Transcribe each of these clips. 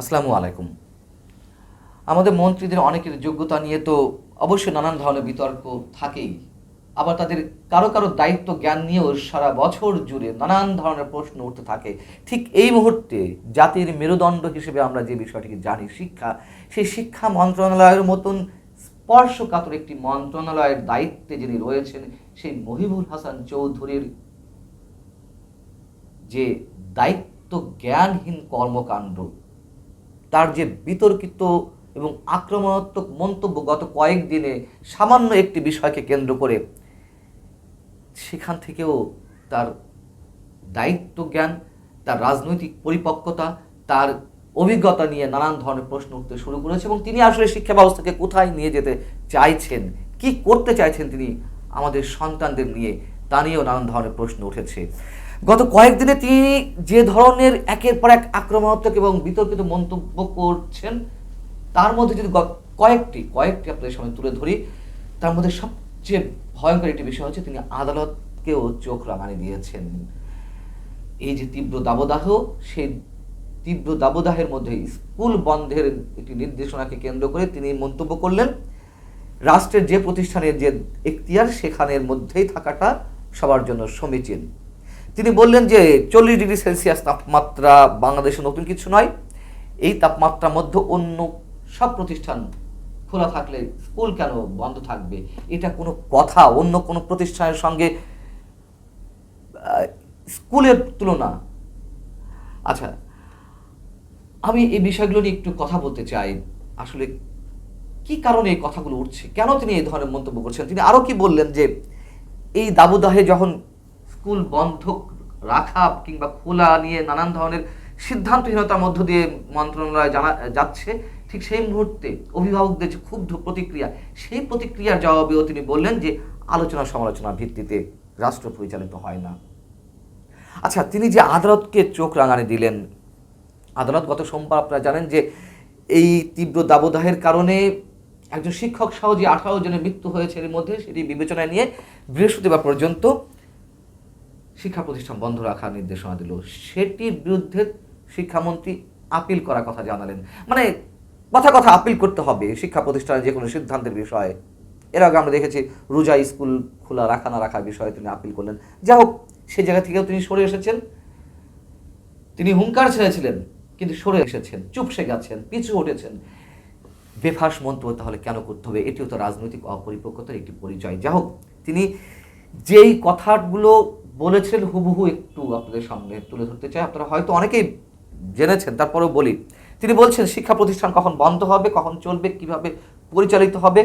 আসসালামু আলাইকুম। আমাদের মন্ত্রীদের অনেকের যোগ্যতা নিয়ে তো অবশ্যই নানান ধরনের বিতর্ক থাকেই। আবার তাদের কারও কারও দায়িত্ব, জ্ঞান নিয়েও সারা বছর জুড়ে নানান ধরনের প্রশ্ন উঠতে থাকে। ঠিক এই মুহূর্তে জাতির মেরুদণ্ড হিসেবে আমরা যে বিষয়টিকে জানি, শিক্ষা, সেই শিক্ষা মন্ত্রণালয়ের মতন স্পর্শকাতর একটি মন্ত্রণালয়ের দায়িত্বে যিনি রয়েছেন, সেই মহিবুল হাসান চৌধুরীর যে দায়িত্ব জ্ঞানহীন কর্মকাণ্ড তার যে বিতর্কিত এবং আক্রমণাত্মক মন্তব্য গত কয়েকদিনে সামান্য একটি বিষয়কে কেন্দ্র করে, সেখান থেকেও তার দায়িত্ব জ্ঞান তার রাজনৈতিক পরিপক্কতা, তার অভিজ্ঞতা নিয়ে নানান ধরনের প্রশ্ন উঠতে শুরু করেছে এবং তিনি আসলে শিক্ষা ব্যবস্থাকে কোথায় নিয়ে যেতে চাইছেন, কি করতে চাইছেন তিনি আমাদের সন্তানদের নিয়ে তা নিয়েও নানান ধরনের প্রশ্ন উঠেছে। গত কয়েকদিনে তিনি যে ধরনের একের পর এক আক্রমণাত্মক এবং বিতর্কিত মন্তব্য করছেন, তার মধ্যে যদি কয়েকটি কয়েকটি আপনাদের সামনে তুলে ধরি, তার মধ্যে সবচেয়ে ভয়ঙ্কর একটি বিষয় হচ্ছে তিনি আদালতকেও চোখ রাঙানি দিয়েছেন। এই যে তীব্র দাবদাহ, সেই তীব্র দাবদাহের মধ্যে স্কুল বন্ধের একটি নির্দেশনাকে কেন্দ্র করে তিনি মন্তব্য করলেন, রাষ্ট্রের যে প্রতিষ্ঠানের যে এখতিয়ার, সেখানের মধ্যেই থাকাটা সবার জন্য সমীচীন। তিনি বললেন যে চল্লিশ ডিগ্রি সেলসিয়াস তাপমাত্রা বাংলাদেশে নতুন কিছু নয়। এই তাপমাত্রার মধ্যে অন্য সব প্রতিষ্ঠান খোলা থাকলে স্কুল কেন বন্ধ থাকবে? এটা কোনো কথা, অন্য কোনো প্রতিষ্ঠানের সঙ্গে স্কুলের তুলনা। আচ্ছা আমি এই বিষয়গুলো নিয়ে একটু কথা বলতে চাই। আসলে কি কারণে এই কথাগুলো উঠছে? কেন তিনি এই ধরনের মন্তব্য করছেন? তিনি আরও কি বললেন যে, এই দাবদাহে যখন স্কুল বন্ধ রাখা কিংবা খোলা নিয়ে নানান ধরনের সিদ্ধান্তহীনতার মধ্য দিয়ে মন্ত্রণালয় জানা, যাচ্ছে, ঠিক সেই মুহূর্তে অভিভাবকদের যে ক্ষুব্ধ প্রতিক্রিয়া, সেই প্রতিক্রিয়ার জবাবেও তিনি বললেন যে আলোচনা সমালোচনা ভিত্তিতে রাষ্ট্র পরিচালিত হয় না। আচ্ছা তিনি যে আদালতকে চোখ রাঙানি দিলেন, আদালত গত সোমবার আপনারা জানেন যে এই তীব্র দাবদাহের কারণে একজন শিক্ষক সহ যে আঠারো জনের মৃত্যু হয়েছে এর মধ্যে, সেটি বিবেচনায় নিয়ে বৃহস্পতিবার পর্যন্ত শিক্ষা প্রতিষ্ঠান বন্ধ রাখার নির্দেশনা দিল। সেটির বিরুদ্ধে শিক্ষামন্ত্রী আপিল করার কথা জানালেন। মানে কথা কথা আপিল করতে হবে শিক্ষা প্রতিষ্ঠানের যে কোনো সিদ্ধান্তের বিষয়ে। এর আগে আমরা দেখেছি রোজা স্কুল খোলা রাখা না রাখার বিষয়ে তিনি আপিল করলেন। যা হোক, সে জায়গা থেকেও তিনি সরে এসেছেন। তিনি হুঙ্কার ছেড়েছিলেন, কিন্তু সরে এসেছেন, চুপসে গেছেন, পিছু উঠেছেন বেফাস মন্তব্য তাহলে কেন করতে হবে? এটিও তো রাজনৈতিক অপরিপক্কতার একটি পরিচয়। যা হোক, তিনি যেই কথাগুলো বলেছিলেন হুবহু একটু আপনাদের সামনে তুলে ধরতে চাই। আপনারা হয়তো অনেকেই জেনেছেন, তারপরেও বলি। তিনি বলছেন, শিক্ষা প্রতিষ্ঠান কখন বন্ধ হবে, কখন চলবে, কীভাবে পরিচালিত হবে?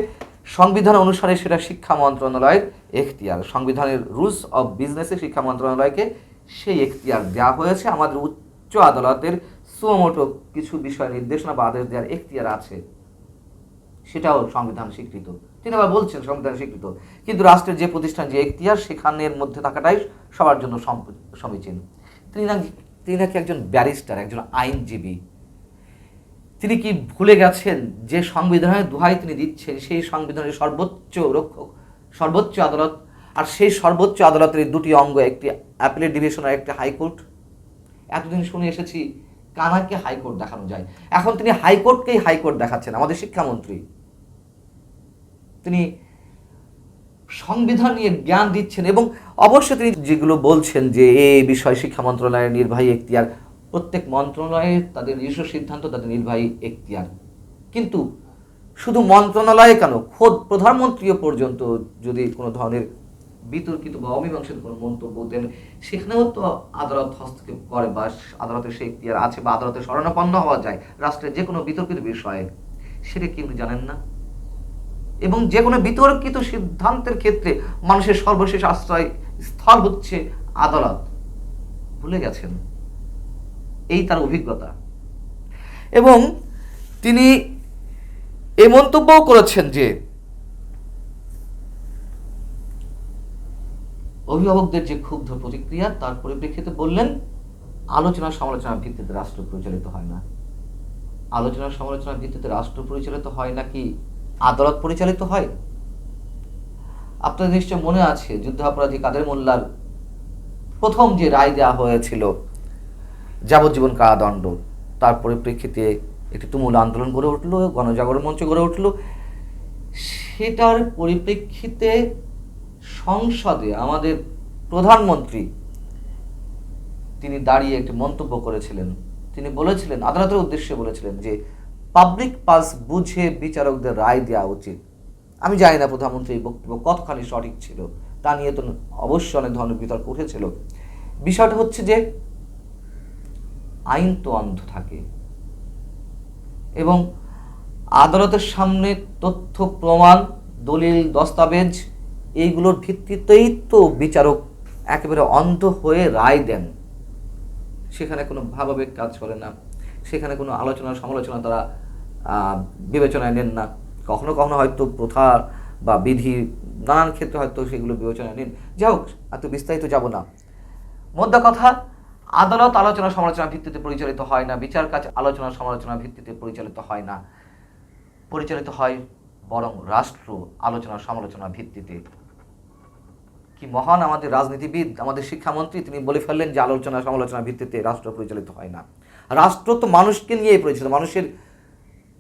সংবিধান অনুসারে সেটা শিক্ষা মন্ত্রণালয়ের এখতিয়ার। সংবিধানের রুলস অফ বিজনেসে শিক্ষা মন্ত্রণালয়কে সেই এখতিয়ার দেওয়া হয়েছে। আমাদের উচ্চ আদালতের সুমোটো কিছু বিষয় নির্দেশনা বা আদেশ দেওয়ার এখতিয়ার আছে। সেটাও সংবিধান স্বীকৃত। তিনি আবার বলছেন সংবিধান স্বীকৃত, কিন্তু রাষ্ট্রের যে প্রতিষ্ঠান, যে এখতিয়ার, সেখানের মধ্যে থাকাটাই সবার জন্য সমীচীন। তিনি নাকি তিনি নাকি একজন ব্যারিস্টার, একজন আইনজীবী। তিনি কি ভুলে গেছেন যে সংবিধানের দোহাই তিনি দিচ্ছেন, সেই সংবিধানের সর্বোচ্চ রক্ষক, সর্বোচ্চ আদালত, আর সেই সর্বোচ্চ আদালতের দুটি অঙ্গ, একটি অ্যাপিলেট ডিভিশন আর একটি হাইকোর্ট? এতদিন শুনে এসেছি কানাকে হাইকোর্ট দেখানো যায়? এখন তিনি হাইকোর্টকেই হাইকোর্ট দেখাচ্ছেন, আমাদের শিক্ষামন্ত্রী। তিনি সংবিধান নিয়ে জ্ঞান দিচ্ছেন এবং অবশ্যই তিনি যেগুলো বলছেন যে এই বিষয় শিক্ষা মন্ত্রণালয়ের নির্বাহী এখতিয়ার, প্রত্যেক মন্ত্রণালয়ের তাদের নিজস্ব সিদ্ধান্ত, তাদের নির্বাহী এখতিয়ার। কিন্তু শুধু মন্ত্রণালয়ে কেন? খোদ প্রধানমন্ত্রীও পর্যন্ত যদি কোনো ধরনের বিতর্কিত বা অমীমাংসিত কোনো মন্তব্য দেন, সেখানেও তো আদালত হস্তক্ষেপ করে বা আদালতের সেই এখতিয়ার আছে বা আদালতের শরণাপন্ন হওয়া যায় রাষ্ট্রের যে কোনো বিতর্কিত বিষয়ে। সেটা কি উনি জানেন না? এবং যে কোনো বিতর্কিত সিদ্ধান্তের ক্ষেত্রে মানুষের সর্বশেষ আশ্রয় স্থল হচ্ছে আদালত। ভুলে গেছেন। এই তার অভিজ্ঞতা। এবং তিনি এ মন্তব্যও করেছেন যে, অভিভাবকদের যে ক্ষুব্ধ প্রতিক্রিয়া, তার পরিপ্রেক্ষিতে বললেন, আলোচনা সমালোচনার ভিত্তিতে রাষ্ট্র পরিচালিত হয় না। আলোচনা সমালোচনার ভিত্তিতে রাষ্ট্র পরিচালিত হয় নাকি আদালত পরিচালিত হয়। আপনাদের নিশ্চয় মনে আছে যুদ্ধাপরাধী কাদের মোল্লার প্রথম যে রায় দেওয়া হয়েছিল, যাবজ্জীবন কারাদণ্ড। তার পরিপ্রেক্ষিতে একটি তুমুল আন্দোলন গড়ে উঠল, গণজাগরণ মঞ্চ গড়ে উঠল। সেটার পরিপ্রেক্ষিতে সংসদে আমাদের প্রধানমন্ত্রী তিনি দাঁড়িয়ে একটি মন্তব্য করেছিলেন। তিনি বলেছিলেন, আদালতের উদ্দেশ্যে বলেছিলেন যে পাবলিক পাস বুঝে বিচারকদের রায় দেওয়া উচিত। আমি জানি না প্রধানমন্ত্রী এই বক্তব্য কতখানি সঠিক ছিল, তা নিয়ে তো অবশ্যই অনেক ধরনের বিতর্ক উঠেছিল। বিষয়টা হচ্ছে যে, আইন তো অন্ধ থাকে এবং আদালতের সামনে তথ্য, প্রমাণ, দলিল, দস্তাবেজ এইগুলোর ভিত্তিতেই তো বিচারক একেবারে অন্ধ হয়ে রায় দেন। সেখানে কোনো ভাবাবেগ কাজ করে না। সেখানে কোনো আলোচনা, সমালোচনা তারা বিবেচনায় নেন না। কখনো কখনো হয়তো প্রথা বা বিধি, নানান ক্ষেত্রে হয়তো সেগুলো বিবেচনায় নেন। যাই হোক এত বিস্তারিত যাব না। মধ্যে কথা, আদালত আলোচনা সমালোচনা ভিত্তিতে পরিচালিত হয় না, বিচার কাজ আলোচনা সমালোচনা ভিত্তিতে পরিচালিত হয় না। পরিচালিত হয় বরং রাষ্ট্র আলোচনা সমালোচনা ভিত্তিতে। কি মহান আমাদের রাজনীতিবিদ, আমাদের শিক্ষামন্ত্রী, তিনি বলে ফেললেন যে আলোচনা সমালোচনা ভিত্তিতে রাষ্ট্র পরিচালিত হয় না। রাষ্ট্র তো মানুষকে নিয়েই পরিচালিত, মানুষের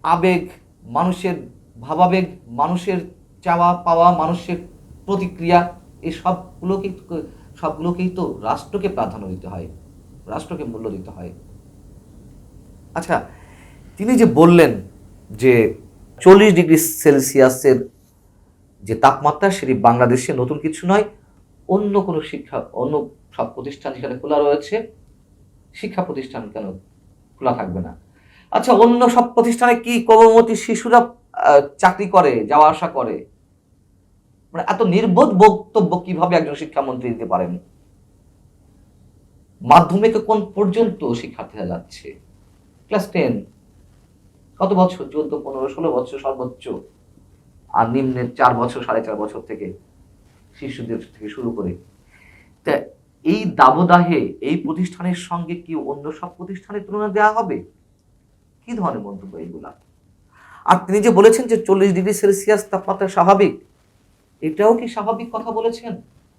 আবেগ, মানুষের ভাবাবেগ, মানুষের চাওয়া পাওয়া, মানুষের প্রতিক্রিয়া, এই সবগুলোকেই তো- সবগুলোকেই তো রাষ্ট্রকে প্রাধান্য দিতে হয়, রাষ্ট্রকে মূল্য দিতে হয়। আচ্ছা তিনি যে বললেন যে চল্লিশ ডিগ্রি সেলসিয়াসের যে তাপমাত্রা সেটি বাংলাদেশে নতুন কিছু নয়, অন্য কোনো শিক্ষা, অন্য সব প্রতিষ্ঠান যেখানে খোলা রয়েছে। শিক্ষা প্রতিষ্ঠান কেন খোলা থাকবে না? আচ্ছা অন্য সব প্রতিষ্ঠানে কি কর্মমতী শিশুরা চাকরি করে, যাওয়া আসা করে? মানে এত নির্বোধ বক্তব্য কীভাবে একজন শিক্ষামন্ত্রী দিতে পারেন? মাধ্যমিকে কোন পর্যন্ত শিক্ষার্থীরা যাচ্ছে? Class ten. কত বছর? চোদ্দ, পনেরো, ষোলো বছর সর্বোচ্চ। আর নিম্নের চার বছর, সাড়ে চার বছর থেকে শিশুদের থেকে শুরু করে। তা এই দাবদাহে এই প্রতিষ্ঠানের সঙ্গে কি অন্য সব প্রতিষ্ঠানের তুলনা দেওয়া হবে? কি ধরনের মন্তব্য এইগুলা আর তিনি যে বলেছেন যে চল্লিশ ডিগ্রি সেলসিয়াস তাপমাত্রা স্বাভাবিক, এটাও কি স্বাভাবিক কথা বলেছেন?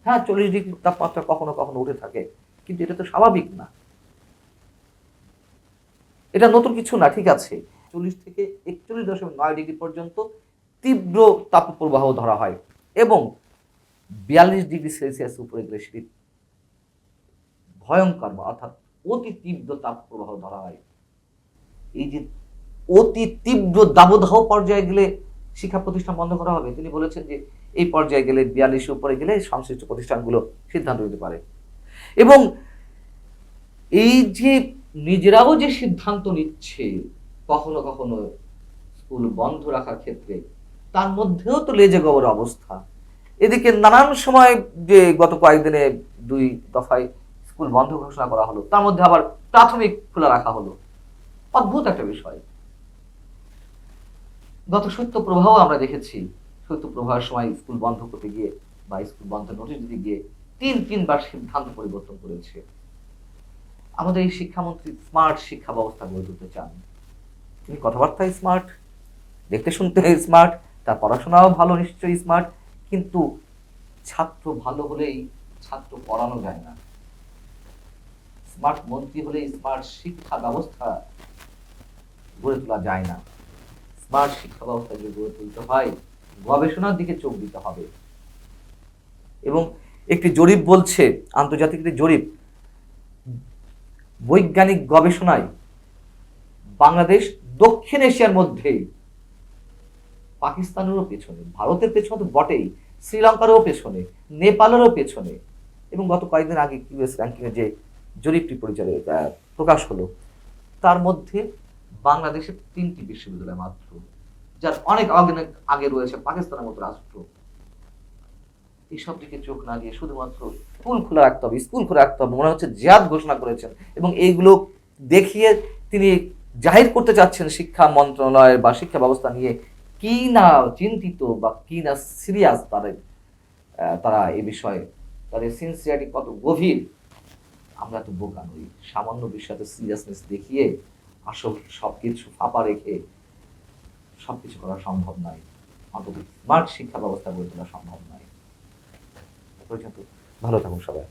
হ্যাঁ চল্লিশ ডিগ্রি তাপমাত্রা কখনো কখনো উঠে থাকে, কিন্তু এটা তো স্বাভাবিক না। এটা নতুন কিছু না, ঠিক আছে। চল্লিশ থেকে একচল্লিশ দশমিক নয় ডিগ্রি পর্যন্ত তীব্র তাপপ্রবাহ ধরা হয় এবং বিয়াল্লিশ ডিগ্রি সেলসিয়াস উপরে গেলে সেটি ভয়ঙ্কর অর্থাৎ অতি তীব্র তাপপ্রবাহ ধরা হয়। এই যে অতি তীব্র দাবদাহ পর্যায়ে গেলে শিক্ষা প্রতিষ্ঠান বন্ধ করা হবে। তিনি বলেছেন যে এই পর্যায়ে গেলে বিয়াল্লিশ উপরে গেলে সংশ্লিষ্ট প্রতিষ্ঠানগুলো সিদ্ধান্ত নিতে পারে। এবং এই যে নিজেরাও যে সিদ্ধান্ত নিচ্ছে কখনো কখনো স্কুল বন্ধ রাখার ক্ষেত্রে, তার মধ্যেও তো লেজে গবর অবস্থা। এদিকে নানান সময় যে গত কয়েকদিনে দুই দফায় স্কুল বন্ধ ঘোষণা করা হলো, তার মধ্যে আবার প্রাথমিক খোলা রাখা হলো। অদ্ভুত একটা বিষয়। গত সত্য প্রবাহ আমরা দেখেছি। সত্য প্রবাহের সময় স্কুল বন্ধ করতে গিয়ে বা স্কুল বন্ধ নোটিশ দিতে গিয়ে তিন, তিনবার সিদ্ধান্ত পরিবর্তন করেছে। আমাদের এই শিক্ষামন্ত্রী স্মার্ট শিক্ষা ব্যবস্থা গড়ে তুলতে চান। তিনি কথাবার্তায় স্মার্ট দেখতে শুনতে স্মার্ট তার পড়াশোনাও ভালো, নিশ্চয়ই স্মার্ট কিন্তু ছাত্র ভালো হলেই ছাত্র পড়ানো যায় না। স্মার্ট মন্ত্রী হলে স্মার্ট শিক্ষা ব্যবস্থা গড়ে তোলা যায় না। স্মার্ট শিক্ষা ব্যবস্থা যদি গড়ে তুলতে হয়, গবেষণার দিকে চোখ দিতে হবে। এবং একটি জরিপ বলছে, আন্তর্জাতিক একটি জরিপ, বৈজ্ঞানিক গবেষণায় বাংলাদেশ দক্ষিণ এশিয়ার মধ্যেই পাকিস্তানেরও পেছনে, ভারতের পেছনে তো বটেই, শ্রীলঙ্কারও পেছনে, নেপালেরও পেছনে। এবং গত কয়েকদিন আগে কিউএস র্যাঙ্কিংয়ে যে জরিপটি পরিচালিত প্রকাশ হলো, তার মধ্যে বাংলাদেশের তিনটি বিশ্ববিদ্যালয় মাত্র, যার অনেক অনেক আগে রয়েছে পাকিস্তানের মতো রাষ্ট্র। এইসব দিকে চোখ না দিয়ে শুধুমাত্র স্কুল খোলা রাখতে হবে, স্কুল খোলা রাখতে হবে, মনে হচ্ছে জিয়াদ ঘোষণা করেছেন। এবং এইগুলো দেখিয়ে তিনি জাহির করতে চাচ্ছেন শিক্ষা মন্ত্রণালয়ের বা শিক্ষা ব্যবস্থা নিয়ে কি না চিন্তিত বা কি না সিরিয়াস তাদের তারা এ বিষয়ে, তাদের সিনসিয়ারিটি কত গভীর, আমরা তো বোকা নই। সামান্য বিষয়তে সিরিয়াসনেস দেখিয়ে আসল সব কিছু ফাঁপা রেখে সব কিছু করা সম্ভব নয়। অন্তত স্মার্ট শিক্ষা ব্যবস্থা গড়ে তোলা সম্ভব নয়। পর্যন্ত ভালো থাকুন সবাই।